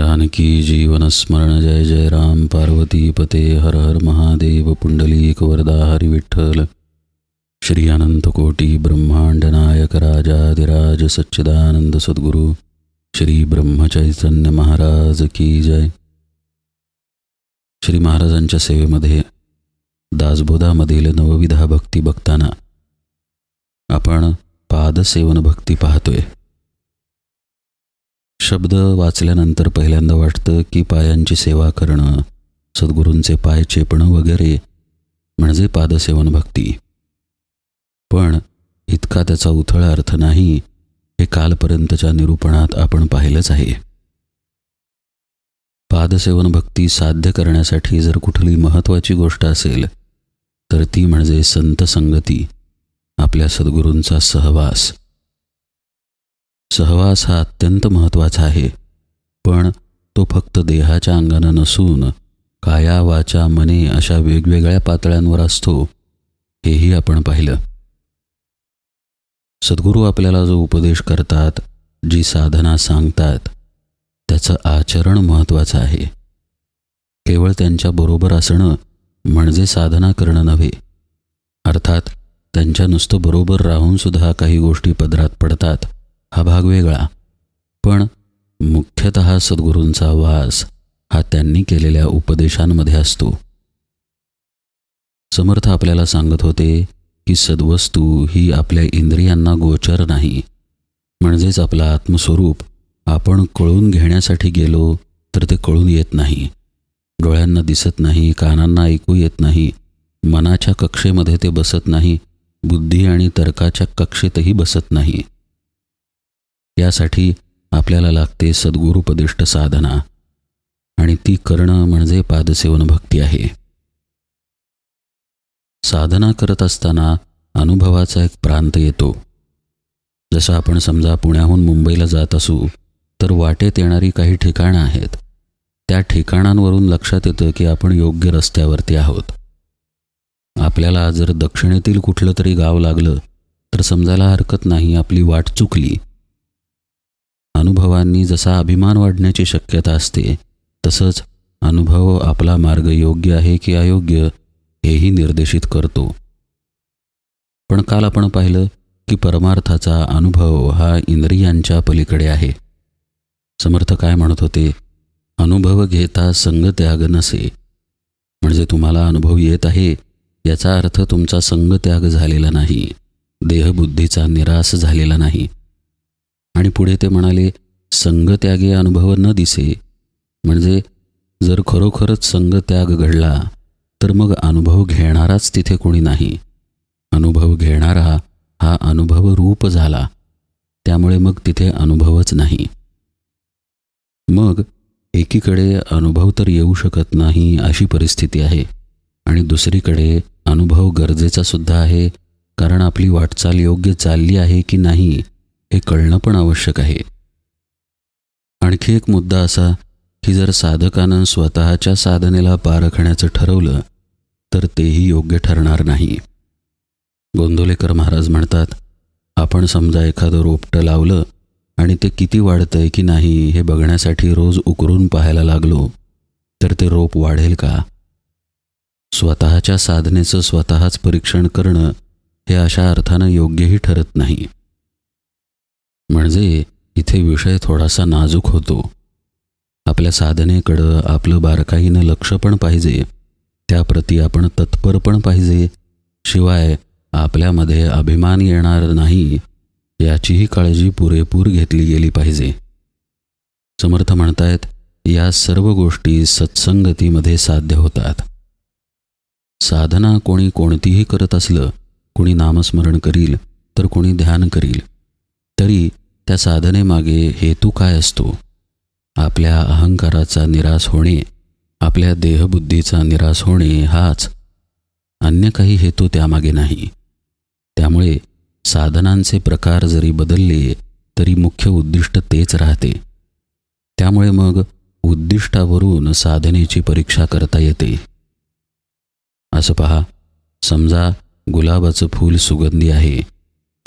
जानकी जीवनस्मरण जय जय राम। पार्वती पते हर हर महादेव। पुंडलीक वरदा हरी विठ्ठल। श्री अनंत कोटी ब्रह्मांड नायक राजाधिराज सच्चिदानंद सद्गुरू। श्री ब्रह्मचैतन्य महाराज की जय। श्री महाराजांच्या सेवेमध्ये दासबोधामधील नवविधा भक्ती बघताना आपण पादसेवन भक्ती पाहतोय. शब्द वाचल्यानंतर पहिल्यांदा वाटतं की पायांची सेवा करणं सद्गुरूंचे पाय चेपणं वगैरे म्हणजे पादसेवन भक्ती. पण इतका त्याचा उथळ अर्थ नाही हे कालपर्यंतच्या निरूपणात आपण पाहिलंच आहे. पादसेवन भक्ती साध्य करण्यासाठी जर कुठली महत्त्वाची गोष्ट असेल तर ती म्हणजे संत संगती आपल्या सद्गुरूंचा सहवास. सहवास हा अत्यंत महत्त्वाचा आहे. पण तो फक्त देहाच्या अंगानं नसून काया वाचा मने अशा वेगवेगळ्या पातळ्यांवर असतो हेही आपण पाहिलं. सद्गुरू आपल्याला जो उपदेश करतात जी साधना सांगतात त्याचं आचरण महत्त्वाचं आहे. केवळ त्यांच्याबरोबर असणं म्हणजे साधना करणं नव्हे. अर्थात त्यांच्या नुसतं बरोबर राहूनसुद्धा काही गोष्टी पदरात पडतात. हा भाग वेगळा पण मुख्यतः सद्गुरूंचा वास हा त्यांनी केलेल्या उपदेशांमध्ये असतो. समर्थ आपल्याला सांगत होते की सद्वस्तू ही आपल्या इंद्रियांना गोचर नाही म्हणजेच आपला आत्मस्वरूप आपण कळून घेण्यासाठी गेलो तर ते कळून येत नाही. डोळ्यांना दिसत नाही कानांना ऐकू येत नाही मनाच्या कक्षेमध्ये ते बसत नाही बुद्धी आणि तर्काच्या कक्षेतही बसत नाही. यासाठी आपल्याला लागते सद्गुरुपदिष्ट साधना. आणि ती करणं म्हणजे पादसेवन भक्ती आहे. साधना करत असताना अनुभवाचा एक प्रांत येतो. जसं आपण समजा पुण्याहून मुंबईला जात असू तर वाटेत येणारी काही ठिकाणं आहेत. त्या ठिकाणांवरून लक्षात येतं की आपण योग्य रस्त्यावरती आहोत. आपल्याला जर दक्षिणेतील कुठलं तरी गाव लागलं तर समजायला हरकत नाही आपली वाट चुकली. अनुभवांनी जसा अभिमान वाढण्याची शक्यता असते तसंच अनुभव आपला मार्ग योग्य आहे की अयोग्य हेही निर्देशित करतो. पण काल आपण पाहिलं की परमार्थाचा अनुभव हा इंद्रियांच्या पलीकडे आहे. समर्थ काय म्हणत होते? अनुभव घेता संगत्याग नसे. म्हणजे तुम्हाला अनुभव येत आहे याचा अर्थ तुमचा संगत्याग झालेला नाही देहबुद्धीचा निराश झालेला नाही. आणि पुढे ते म्हणाले संगत्यागे अनुभव न दिसे. म्हणजे जर खरोखरच संगत्याग घडला तर मग अनुभव घेणाराच तिथे कोणी नाही. अनुभव घेणारा हा अनुभव रूप झाला. त्यामुळे मग तिथे अनुभवच नाही. मग एकीकडे अनुभव तर येऊ शकत नाही अशी परिस्थिती आहे आणि दुसरीकडे अनुभव गरजेचा सुद्धा आहे कारण आपली वाटचाल योग्य चालली आहे की नाही हे कळणं पण आवश्यक आहे. आणखी एक मुद्दा असा की जर साधकानं स्वतःच्या साधनेला पारखण्याचं ठरवलं तर तेही योग्य ठरणार नाही. गोंधोलेकर महाराज म्हणतात आपण समजा एखादं रोपटं लावलं आणि ते किती वाढतंय की नाही हे बघण्यासाठी रोज उकरून पाहायला लागलो तर ते रोप वाढेल का? स्वतःच्या साधनेचं स्वतःच परीक्षण करणं हे अशा अर्थानं योग्यही ठरत नाही. म्हणजे इथे विषय थोडासा नाजूक होतो. आपल्या साधनेकडं आपलं बारकाईनं लक्ष पण पाहिजे त्याप्रती आपण तत्पर पण पाहिजे शिवाय आपल्यामध्ये अभिमान येणार नाही याचीही काळजी पुरेपूर घेतली गेली पाहिजे. समर्थ म्हणतायत या सर्व गोष्टी सत्संगतीमध्ये साध्य होतात. साधना कोणी कोणतीही करत असलं कोणी नामस्मरण करील तर कोणी ध्यान करील तरी त्या साधनेमागे हेतू काय असतो? आपल्या अहंकाराचा निराश होणे आपल्या देहबुद्धीचा निराश होणे हाच अन्य काही हेतू त्यामागे नाही. त्यामुळे साधनांचे प्रकार जरी बदलले तरी मुख्य उद्दिष्ट तेच राहते. त्यामुळे मग उद्दिष्टावरून साधनेची परीक्षा करता येते. असं पहा समजा गुलाबाचं फूल सुगंधी आहे.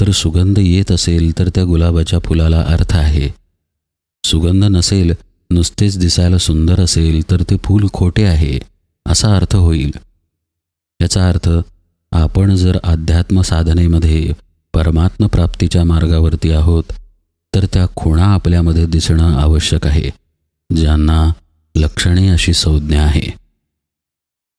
तर सुगंध येत असेल तर त्या गुलाबाच्या फुलाला अर्थ आहे. सुगंध नसेल नुसतेच दिसायला सुंदर असेल तर ते फूल खोटे आहे असा अर्थ होईल. याचा अर्थ आपण जर अध्यात्म साधनेमध्ये परमात्म प्राप्तीच्या मार्गावरती आहोत तर त्या खुणा आपल्यामध्ये दिसणं आवश्यक आहे ज्यांना लक्षणे अशी संज्ञा आहे.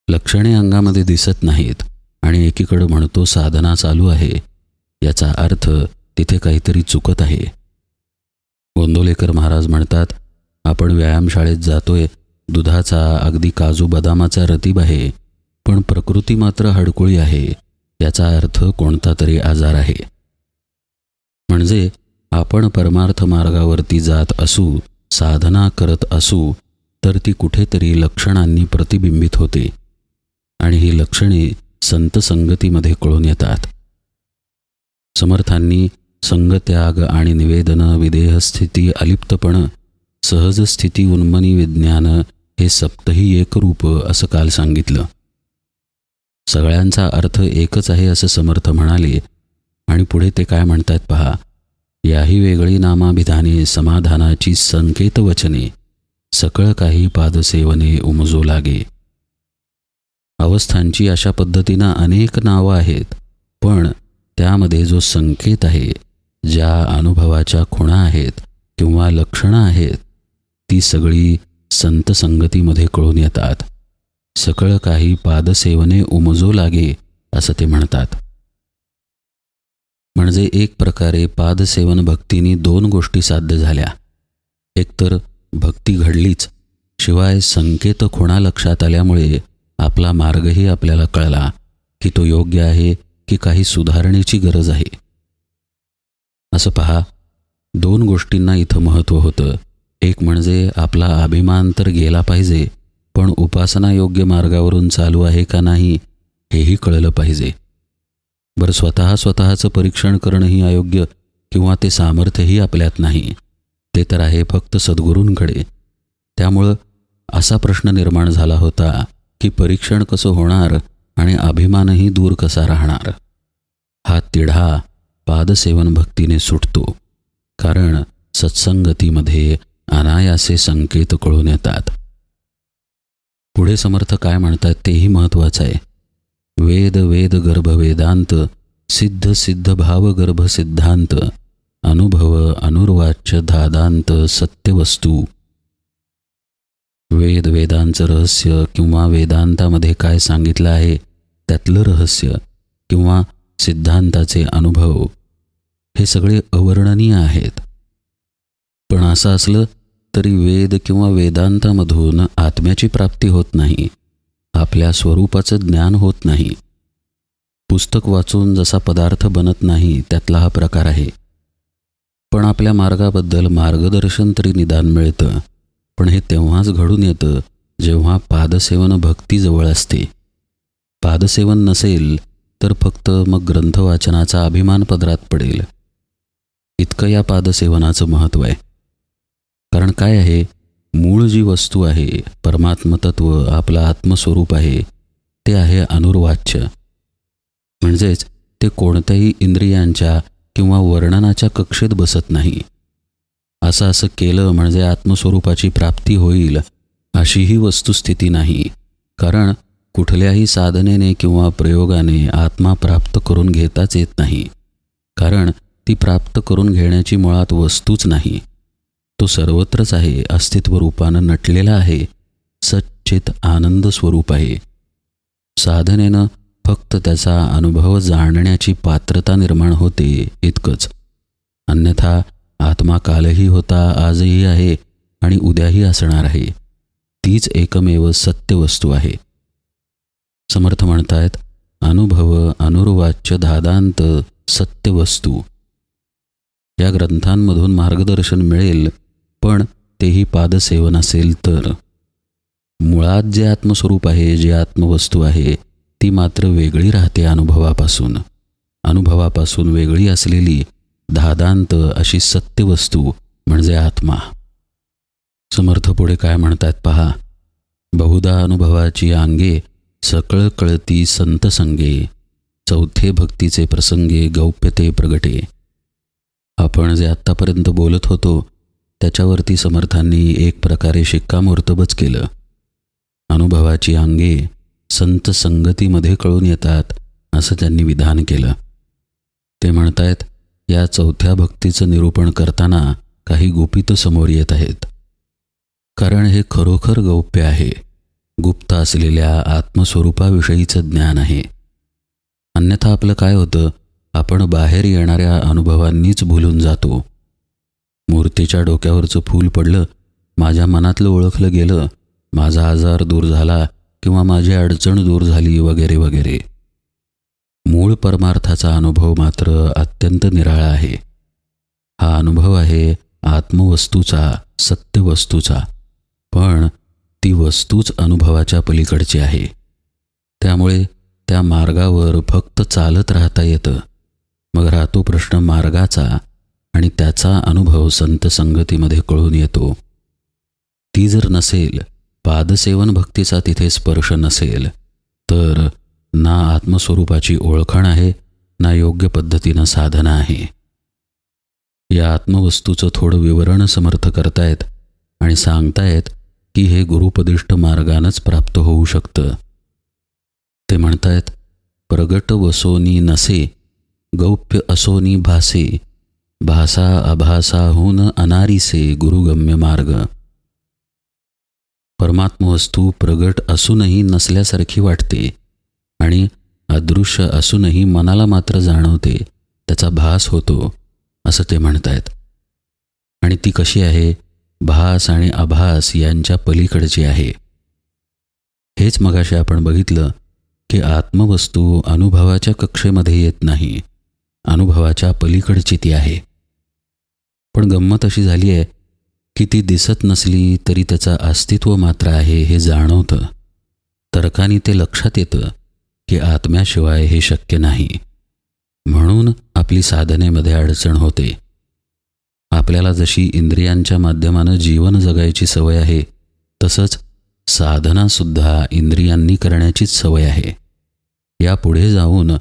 लक्षणे अंगामध्ये दिसत नाहीत आणि एकीकडं म्हणतो साधना चालू आहे याचा अर्थ तिथे काहीतरी चुकत आहे. गोंदोलेकर महाराज म्हणतात आपण व्यायामशाळेत जातोय दुधाचा अगदी काजू बदामाचा रतीब आहे पण प्रकृती मात्र हडकुळी आहे याचा अर्थ कोणता तरी आजार आहे. म्हणजे आपण परमार्थ मार्गावरती जात असू साधना करत असू तर ती कुठेतरी लक्षणांनी प्रतिबिंबित होते. आणि ही लक्षणे संत संगतीमध्ये कळून येतात. समर्थांनी संगत्याग आणि निवेदन विदेहस्थिती अलिप्तपण सहज स्थिती उन्मनी विज्ञान हे सप्तही एकरूप असं काल सांगितलं. सगळ्यांचा अर्थ एकच आहे असं समर्थ म्हणाले. आणि पुढे ते काय म्हणतात पहा? याही वेगळी नामाभिधाने समाधानाची संकेत वचने सकळ काही पादसेवने उमजो लागे. अवस्थांची अशा पद्धतीनं अनेक नावं आहेत पण त्यामध्ये जो संकेत आहे ज्या अनुभवाच्या खुणा आहेत किंवा लक्षणं आहेत ती सगळी संत संगतीमध्ये कळून येतात. सकळ काही पादसेवने उमजो लागे असं ते म्हणतात. म्हणजे एक प्रकारे पादसेवन भक्तीने दोन गोष्टी साध्य झाल्या. एकतर भक्ती घडलीच शिवाय संकेत खुणा लक्षात आल्यामुळे आपला मार्गही आपल्याला कळला की तो योग्य आहे की काही सुधारणेची गरज आहे. असं पहा दोन गोष्टींना इथं महत्त्व होतं. एक म्हणजे आपला अभिमान तर गेला पाहिजे पण उपासना योग्य मार्गावरून चालू आहे का नाही हेही कळलं पाहिजे. बरं स्वतः स्वतःचं परीक्षण करणंही अयोग्य किंवा ते सामर्थ्यही आपल्यात नाही. ते तर आहे फक्त सद्गुरूंकडे. त्यामुळं असा प्रश्न निर्माण झाला होता की परीक्षण कसं होणार आणि अभिमानही दूर कसा राहणार? हा तिढा पादसेवन भक्तीने सुटतो. कारण सत्संगतीमध्ये अनायासे संकेत कळून येतात. पुढे समर्थ काय म्हणतात तेही महत्त्वाचं आहे. वेद वेद गर्भ वेदांत सिद्ध सिद्ध भाव गर्भ सिद्धांत अनुभव अनुर्वाच्य धादांत सत्यवस्तू वेद वेदांचं रहस्य किंवा वेदांतामध्ये काय सांगितलं आहे त्यातलं रहस्य किंवा सिद्धांताचे अनुभव हे सगळे अवर्णनीय आहेत. पण असं असलं तरी वेद किंवा वेदांतामधून आत्म्याची प्राप्ती होत नाही आपल्या स्वरूपाचं ज्ञान होत नाही. पुस्तक वाचून जसा पदार्थ बनत नाही त्यातला हा प्रकार आहे. पण आपल्या मार्गाबद्दल मार्गदर्शन तरी निदान मिळतं. पण हे तेव्हाच घडून येतं जेव्हा पादसेवन भक्तीजवळ असते. पादसेवन नसेल तर फक्त मग ग्रंथवाचनाचा अभिमान पदरात पडेल. इतकं या पादसेवनाचं महत्त्व आहे. कारण काय आहे? मूळ जी वस्तू आहे परमात्मतत्व आपलं आत्मस्वरूप आहे ते आहे अनुर्वाच्य. म्हणजेच ते कोणत्याही इंद्रियांच्या किंवा वर्णनाच्या कक्षेत बसत नाही. असं असं केलं म्हणजे आत्मस्वरूपाची प्राप्ती होईल अशीही वस्तुस्थिती नाही. कारण कुठल्याही साधनेने किंवा प्रयोगाने आत्मा प्राप्त करून घेताच येत नाही. कारण ती प्राप्त करून घेण्याची मुळात वस्तूच नाही. तो सर्वत्रच आहे अस्तित्व रूपानं नटलेला आहे सच्चित आनंद स्वरूप आहे. साधनेनं फक्त त्याचा अनुभव जाणण्याची पात्रता निर्माण होते इतकंच. अन्यथा आत्मा कालही होता आजही आहे आणि उद्याही असणार आहे. तीच एकमेव सत्य वस्तू आहे. समर्थ म्हणतायत अनुभव अनुर्वाच्य धादांत सत्यवस्तू. या ग्रंथांमधून मार्गदर्शन मिळेल पण तेही पादसेवन असेल तर. मुळात जे आत्मस्वरूप आहे जे आत्मवस्तू आहे ती मात्र वेगळी राहते अनुभवापासून. अनुभवापासून वेगळी असलेली धादांत अशी सत्यवस्तू म्हणजे आत्मा. समर्थ पुढे काय म्हणतात पहा बहुधा अनुभवाची अंगे सकळ कळती संत संगे चौथे भक्तीचे प्रसंगे गौप्यते प्रगटे. आपण जे आत्तापर्यंत बोलत होतो त्याच्यावरती समर्थांनी एक प्रकारे शिक्कामोर्तबच केलं. अनुभवाची अंगे संत संगतीमध्ये कळून येतात असं त्यांनी विधान केलं. ते म्हणतायत या चौथ्या भक्तीचं निरूपण करताना काही गुपित समोर येत आहेत. कारण हे खरोखर गौप्य आहे. गुप्त असलेल्या आत्मस्वरूपाविषयीचं ज्ञान आहे. अन्यथा आपलं काय होतं? आपण बाहेर येणाऱ्या अनुभवांनीच भुलून जातो. मूर्तीच्या डोक्यावरचं फूल पडलं माझ्या मनातलं ओळखलं गेलं माझा आजार दूर झाला किंवा माझी अडचण दूर झाली वगैरे वगैरे. मूळ परमार्थाचा अनुभव मात्र अत्यंत निराळा आहे. हा अनुभव आहे आत्मवस्तूचा सत्यवस्तूचा. पण ती वस्तूच अनुभवाच्या पलीकडची आहे. त्यामुळे त्या मार्गावर फक्त चालत राहता येतं. मग राहतो प्रश्न मार्गाचा आणि त्याचा अनुभव संत संगतीमध्ये कळून येतो. ती जर नसेल पादसेवन भक्तीचा तिथे स्पर्श नसेल तर ना आत्मस्वरूपाची ओळखण आहे ना योग्य पद्धतीनं साधना आहे. या आत्मवस्तूचं थोडं विवरण समर्थ करतायत आणि सांगतायत की हे गुरुपदिष्ट मार्गानंच प्राप्त होऊ शकतं. ते म्हणतायत प्रगट वसोनी नसे गौप्य असोनी भासे भासा अभासाहून अनारिसे गुरुगम्य मार्ग. परमात्मवस्तू प्रगट असूनही नसल्यासारखी वाटते. आणि अदृश्य असूनही मनाला मात्र जाणवते त्याचा भास होतो असं ते म्हणतायत. आणि ती कशी आहे? भास आणि आभास यांच्या पलीकडची आहे. हेच मगाशी आपण बघितलं की आत्मवस्तू अनुभवाच्या कक्षेमध्ये येत नाही अनुभवाच्या पलीकडची ती आहे. पण गंमत अशी झाली आहे की ती दिसत नसली तरी त्याचं अस्तित्व मात्र आहे हे जाणवतं. तर्काने ते लक्षात येतं. की आत्म्याशिवाय हे शक्य नाही. म्हणून आपली साधनेमध्ये अडचण होते. आपल्याला जशी इंद्रियांच्या माध्यमानं जीवन जगायची सवय आहे तसंच साधनासुद्धा इंद्रियांनी करण्याचीच सवय आहे. यापुढे जाऊन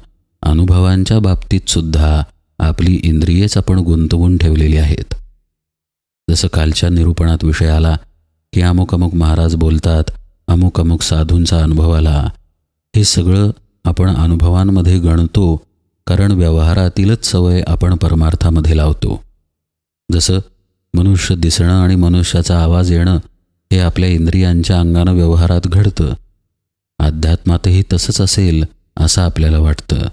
अनुभवांच्या बाबतीत सुद्धा आपली इंद्रियेच आपण गुंतवून ठेवलेली आहेत. जसं कालच्या निरूपणात विषय आला की अमुक अमुक महाराज बोलतात अमुक अमुक साधूंचा अनुभव आला हे सगळं आपण अनुभवांमध्ये गणतो कारण व्यवहारातीलच सवय आपण परमार्थामध्ये लावतो. जसं मनुष्य दिसणं आणि मनुष्याचा आवाज येणं हे आपल्या इंद्रियांच्या अंगानं व्यवहारात घडतं. अध्यात्मातही तसंच असेल असं आपल्याला वाटतं.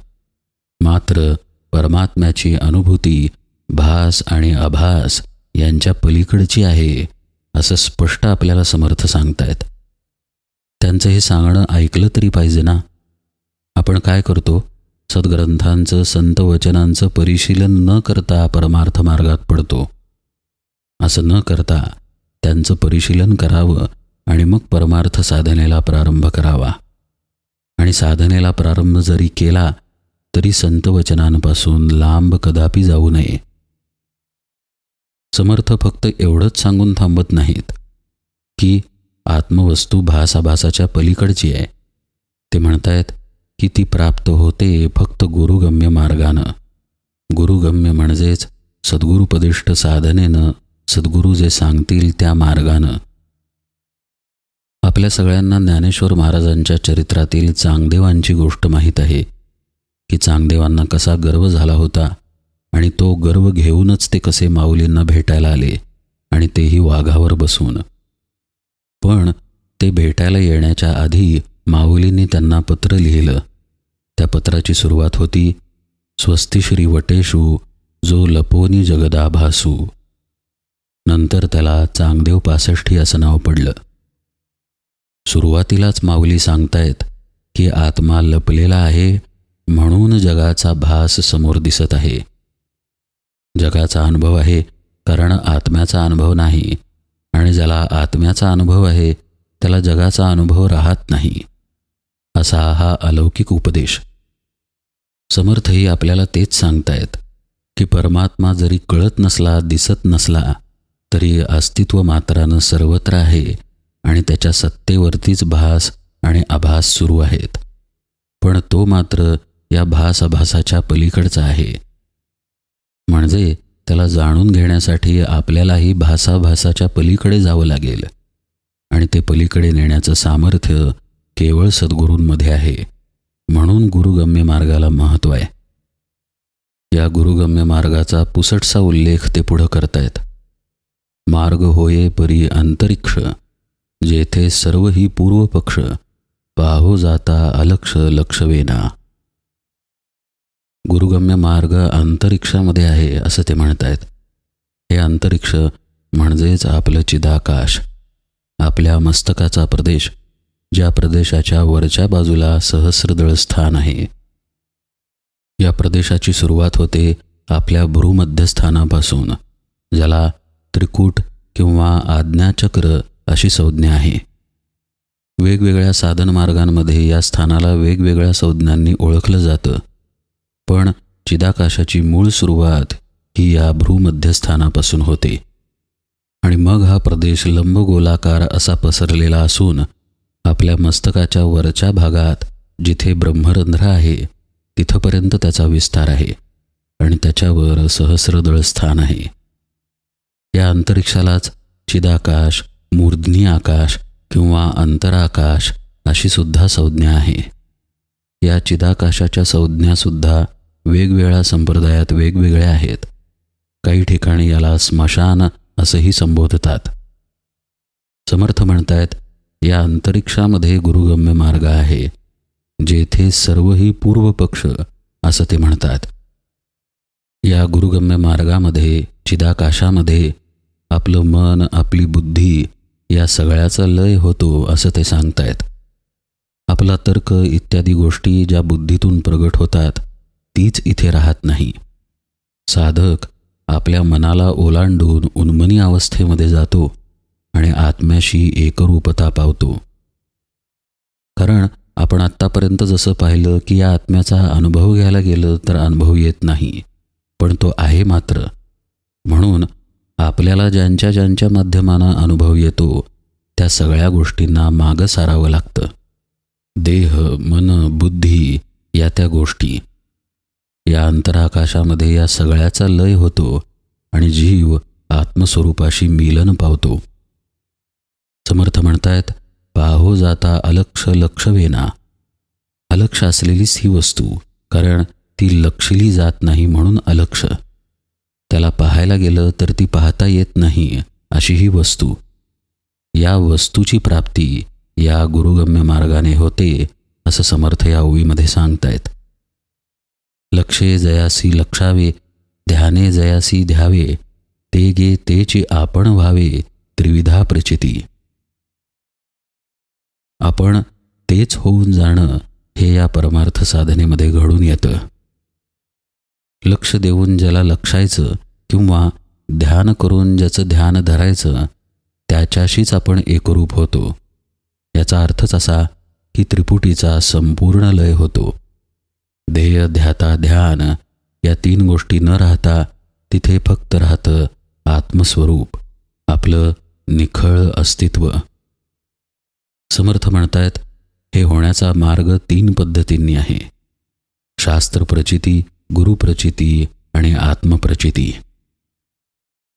मात्र परमात्म्याची अनुभूती भास आणि आभास यांच्या पलीकडची आहे असं स्पष्ट आपल्याला समर्थ सांगतायत. त्यांचं हे सांगणं ऐकलं तरी पाहिजे ना. आपण काय करतो? सद्ग्रंथांचं संत वचनांचं परिशीलन न करता परमार्थ मार्गात पडतो. असं न करता त्यांचं परिशीलन करावं आणि मग परमार्थ साधनेला प्रारंभ करावा. आणि साधनेला प्रारंभ जरी केला तरी संत वचनांपासून लांब कदापि जाऊ नये. समर्थ फक्त एवढंच सांगून थांबत नाहीत की आत्मवस्तू भासाभासाच्या पलीकडची आहे. ते म्हणतायत की ती प्राप्त होते फक्त गुरुगम्य मार्गानं. गुरुगम्य म्हणजेच सद्गुरुपदिष्ट साधनेनं सद्गुरू जे सांगतील त्या मार्गानं. आपल्या सगळ्यांना ज्ञानेश्वर महाराजांच्या चरित्रातील चांगदेवांची गोष्ट माहीत आहे की चांगदेवांना कसा गर्व झाला होता आणि तो गर्व घेऊनच ते कसे माऊलींना भेटायला आले आणि तेही वाघावर बसून. पण ते भेटायला येण्याच्या आधी माऊलींनी त्यांना पत्र लिहिलं. त्या पत्राची सुरुवात होती स्वस्ती श्री वटेशू जो लपोनी जगदाभासू. नंतर त्याला चांगदेव पासष्टी असं नाव पडलं. सुरुवातीलाच माऊली सांगतायत की आत्मा लपलेला आहे म्हणून जगाचा भास समोर दिसत आहे. जगाचा अनुभव आहे कारण आत्म्याचा अनुभव नाही आणि ज्याला आत्म्याचा अनुभव आहे त्याला जगाचा अनुभव राहत नाही. असा हा अलौकिक उपदेश. समर्थही आपल्याला तेच सांगतायत की परमात्मा जरी कळत नसला दिसत नसला तरी अस्तित्व मात्रानं सर्वत्र आहे आणि त्याच्या सत्तेवरतीच भास आणि आभास सुरू आहेत. पण तो मात्र या भास आभासाच्या पलीकडचा आहे. म्हणजे त्याला जाणून घेण्यासाठी आपल्यालाही भासाभासाच्या पलीकडे जावं लागेल. आणि ते पलीकडे नेण्याचं सामर्थ्य केवळ सद्गुरूंमध्ये आहे. म्हणून गुरुगम्य मार्गाला महत्त्व आहे. या गुरुगम्य मार्गाचा पुसटसा उल्लेख ते पुढं करतायत. मार्ग होये परी अंतरिक्ष जेथे सर्व ही पूर्वपक्ष पाहो जाता अलक्ष लक्षवेना. गुरुगम्य मार्ग अंतरिक्षामध्ये आहे असं ते म्हणतायत. हे अंतरिक्ष म्हणजेच आपलं चिदाकाश आपल्या मस्तकाचा प्रदेश ज्या प्रदेशाच्या वरच्या बाजूला सहस्रदळ स्थान आहे. या प्रदेशाची सुरुवात होते आपल्या भ्रूमध्यस्थानापासून ज्याला त्रिकूट किंवा आज्ञाचक्र अशी संज्ञा आहे. वेगवेगळ्या साधनमार्गांमध्ये या स्थानाला वेगवेगळ्या संज्ञांनी ओळखलं जातं. पण चिदाकाशाची मूळ सुरुवात ही या भ्रूमध्यस्थानापासून होते. आणि मग हा प्रदेश लंबगोलाकार असा पसरलेला असून आपल्या मस्तकाच्या वरच्या भागात जिथे ब्रह्मरंध्र आहे तिथपर्यंत त्याचा विस्तार आहे आणि त्याच्यावर सहस्रदळ स्थान आहे. या अंतरिक्षालाच चिदाकाश मूर्ध्नी आकाश किंवा अंतराकाश अशी सुद्धा संज्ञा आहे. या चिदाकाशाच्या संज्ञासुद्धा वेगवेगळ्या संप्रदायात वेगवेगळ्या आहेत. काही ठिकाणी याला स्मशान असंही संबोधतात. समर्थ म्हणतायत या अंतरिक्षामध्ये गुरुगम्य मार्ग आहे जेथे सर्वही पूर्वपक्ष असं ते म्हणतात. या गुरुगम्य मार्गामध्ये चिदाकाशामध्ये आपलं मन आपली बुद्धी या सगळ्याचा लय होतो असं ते सांगतायत. आपला तर्क इत्यादी गोष्टी ज्या बुद्धीतून प्रगट होतात तीच इथे राहत नाही. साधक आपल्या मनाला ओलांडून उन्मनी अवस्थेमध्ये जातो आणि आत्म्याशी एकरूपता पावतो. कारण आपण आत्तापर्यंत जसं पाहिलं की या आत्म्याचा अनुभव घ्यायला गेलं तर अनुभव येत नाही पण तो आहे मात्र. म्हणून आपल्याला ज्यांच्या ज्यांच्या माध्यमानं अनुभव येतो त्या सगळ्या गोष्टींना मागं सारावं लागतं. देह मन बुद्धी या त्या गोष्टी. या अंतराकाशामध्ये या सगळ्याचा लय होतो आणि जीव आत्मस्वरूपाशी मिलन पावतो. समर्थ म्हणतायत पाहो जाता अलक्ष लक्षवेना. अलक्ष असलेलीच ही वस्तू कारण ती लक्षली जात नाही म्हणून अलक्ष. त्याला पाहायला गेलं तर ती पाहता येत नाही अशी ही वस्तू. या वस्तूची प्राप्ती या गुरुगम्य मार्गाने होते असं समर्थ या ओवीमध्ये सांगतायत. लक्षे जयासी लक्षावे ध्याने जयासी ध्यावे ते गे तेची आपण व्हावे त्रिविधा प्रचिती. आपण तेच होऊन जाणं हे या परमार्थ साधनेमध्ये घडून येतं. लक्ष देऊन ज्याला लक्षायचं किंवा ध्यान करून ज्याचं ध्यान धरायचं त्याच्याशीच आपण एकरूप होतो. याचा अर्थच असा की त्रिपुटीचा संपूर्ण लय होतो. ध्येय ध्याता ध्यान या तीन गोष्टी न राहता तिथे फक्त राहतं आत्मस्वरूप आपलं निखळ अस्तित्व. समर्थ म्हणतायत हे होण्याचा मार्ग तीन पद्धतींनी आहे. शास्त्रप्रचिती गुरुप्रचिती आणि आत्मप्रचिती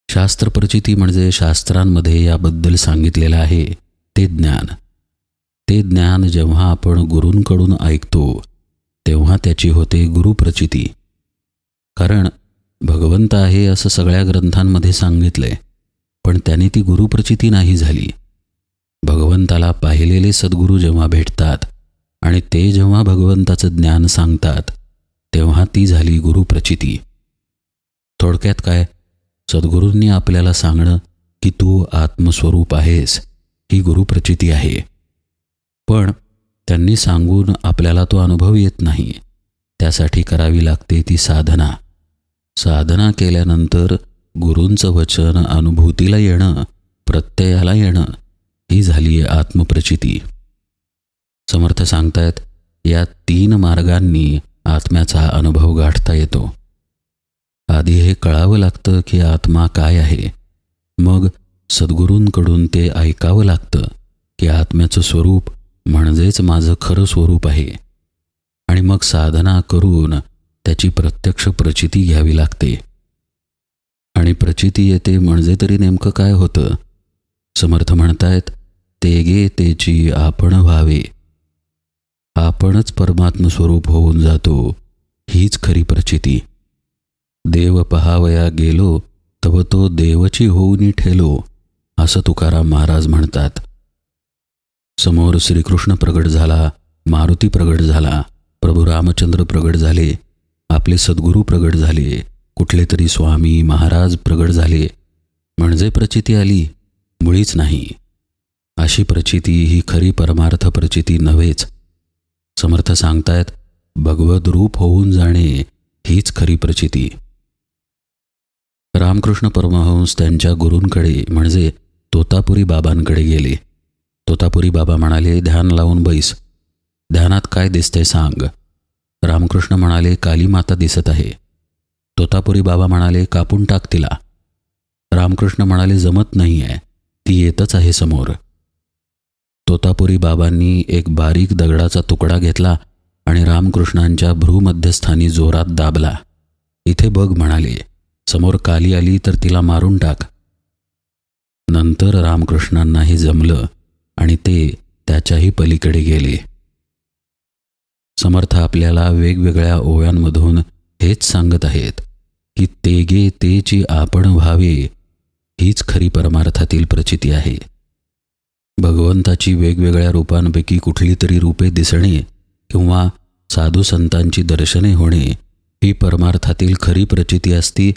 शास्त्रप्रचिती म्हणजे शास्त्रांमध्ये याबद्दल सांगितलेलं आहे ते ज्ञान. ते ज्ञान जेव्हा आपण गुरूंकडून ऐकतो तेव्हा त्याची होते गुरुप्रचिती. कारण भगवंत आहे असं सगळ्या ग्रंथांमध्ये सांगितलंय पण त्याने ती गुरुप्रचिती नाही झाली. भगवंताला पाहिलेले सद्गुरू जेव्हा भेटतात आणि ते जेव्हा भगवंताचं ज्ञान सांगतात तेव्हा ती झाली गुरुप्रचिती. थोडक्यात काय? सद्गुरूंनी आपल्याला सांगणं की तू आत्मस्वरूप आहेस ही गुरुप्रचिती आहे. पण त्यांनी सांगून आपल्याला तो अनुभव येत नाही. त्यासाठी करावी लागते ती साधना. साधना केल्यानंतर गुरूंचं वचन अनुभूतीला येणं प्रत्ययाला येणं ही झाली आहे आत्मप्रचिती. समर्थ सांगतायत या तीन मार्गांनी आत्म्याचा अनुभव गाठता येतो. आधी हे कळावं लागतं की आत्मा काय आहे. मग सद्गुरूंकडून ते ऐकावं लागतं की आत्म्याचं स्वरूप म्हणजेच माझं खरं स्वरूप आहे. आणि मग साधना करून त्याची प्रत्यक्ष प्रचिती घ्यावी लागते. आणि प्रचिती येते म्हणजे तरी नेमकं काय होतं? समर्थ म्हणतायत तेगे तेची आपण व्हावे. आपणच परमात्म स्वरूप होऊन जातो. हीच खरी प्रचिती. देव पहावया गेलो तव तो देवची होऊनी ठेलो असं तुकाराम महाराज म्हणतात. समोर श्रीकृष्ण प्रगट झाला मारुती प्रगट झाला प्रभू रामचंद्र प्रगट झाले आपले सद्गुरू प्रगट झाले कुठले तरी स्वामी महाराज प्रगट झाले. म्हणजे प्रचिती आली? मुळीच नाही. अशी प्रचिती ही खरी परमार्थ प्रचिती नव्हेच. समर्थ सांगतायत भगवद रूप होऊन जाणे हीच खरी प्रचिती. रामकृष्ण परमहंस त्यांच्या गुरूंकडे म्हणजे तोतापुरी बाबांकडे गेले. तोतापुरी बाबा म्हणाले ध्यान लावून बैस. ध्यानात काय दिसतंय सांग. रामकृष्ण म्हणाले काली माता दिसत आहे. तोतापुरी बाबा म्हणाले कापून टाक तिला. रामकृष्ण म्हणाले जमत नाही आहे ती येतच आहे समोर. तोतापुरी बाबांनी एक बारीक दगडाचा तुकडा घेतला आणि रामकृष्णांच्या भ्रूमध्यस्थानी जोरात दाबला. इथे बघ म्हणाले. समोर काली आली तर तिला मारून टाक. नंतर रामकृष्णांनाही जमलं. आणि ते त्याच्याही पलीकडे गेले. समर्थ आपल्याला वेगवेगळ्या ओव्यांमधून हेच सांगत आहेत की तेगे तेची आपण व्हावे हीच खरी परमार्थातील प्रचिती आहे. भगवंताची वेगवेगळ्या रूपांपैकी कुठली तरी रूपे दिसणे किंवा साधू संतांची दर्शने होणे ही परमार्थातील खरी प्रचिती असती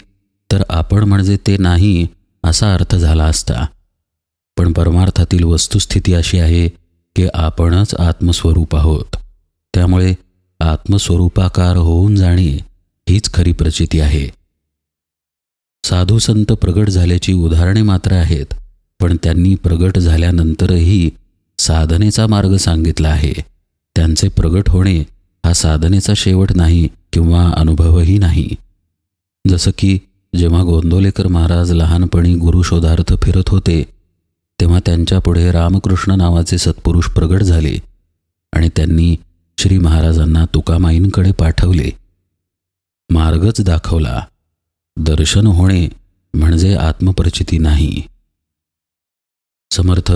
तर आपण म्हणजे ते नाही असा अर्थ झाला असता. पण परमार्थातील वस्तुस्थिती अशी आहे की आपणच आत्मस्वरूप आहोत. त्यामुळे आत्मस्वरूपाकार होऊन जाणे हीच खरी प्रचिती आहे. साधू संत प्रगट झाल्याची उदाहरणे मात्र आहेत पण त्यांनी प्रगट झाल्यानंतरही साधनेचा मार्ग सांगितला आहे. त्यांचे प्रगट होणे हा साधनेचा शेवट नाही किंवा अनुभवही नाही. जसं की जेव्हा गोंदोलेकर महाराज लहानपणी गुरुशोधार्थ फिरत होते तेव्हा त्यांच्यापुढे रामकृष्ण नावाचे सत्पुरुष प्रगट झाले आणि त्यांनी श्री महाराजांना तुकामाईंकडे पाठवले. मार्गच दाखवला. दर्शन होणे म्हणजे आत्मपरिचिती नाही. समर्थ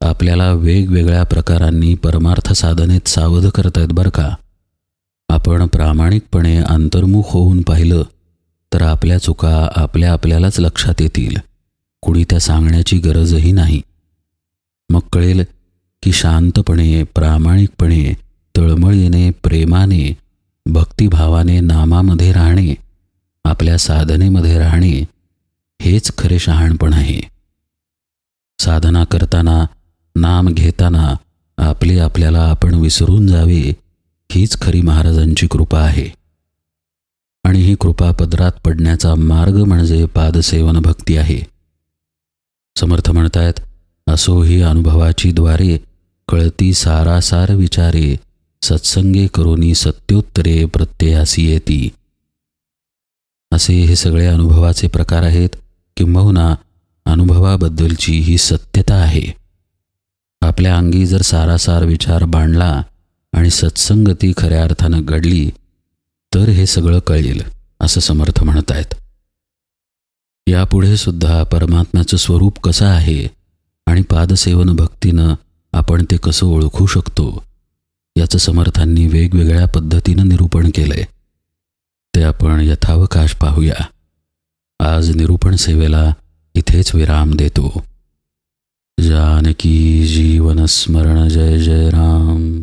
आपल्याला वेगवेगळ्या प्रकारांनी परमार्थ साधनेत सावध करतायत बरं का? आपण प्रामाणिकपणे अंतर्मुख होऊन पाहिलं तर आपल्या चुका आपल्या आपल्यालाच लक्षात येतील. कुणी त्या सांगण्याची गरजही नाही. मग कळेल की शांतपणे प्रामाणिकपणे तळमळीने प्रेमाने भक्तिभावाने नामामध्ये राहणे आपल्या साधनेमध्ये राहणे हेच खरे शहाणपण आहे. साधना करताना नाम घेताना आपले आपल्याला आपण विसरून जावे हीच खरी महाराजांची कृपा आहे. आणि ही कृपा पदरात पडण्याचा मार्ग म्हणजे पादसेवन भक्ती आहे. समर्थ म्हणतायत असो ही अनुभवाची द्वारे कळती सारासार विचारे सत्संगे करोनी सत्योत्तरे प्रत्ययासी येती. असे हे सगळे अनुभवाचे प्रकार आहेत किंबहुना अनुभवाबद्दलची ही सत्यता आहे. आपल्या अंगी जर सारासार विचार बांधला आणि सत्संगती खऱ्या अर्थानं घडली तर हे सगळं कळेल असं समर्थ म्हणत आहेत यापुढे सुद्धा परमात्म्याचं स्वरूप कसं आहे आणि पादसेवन भक्तीनं आपण ते कसं ओळखू शकतो याचं समर्थांनी वेगवेगळ्या पद्धतीनं निरूपण केलंय. ते आपण यथावकाश पाहूया. आज निरूपण सेवेला इथेच विराम देतो. जानकी जीवन स्मरण जय जय राम.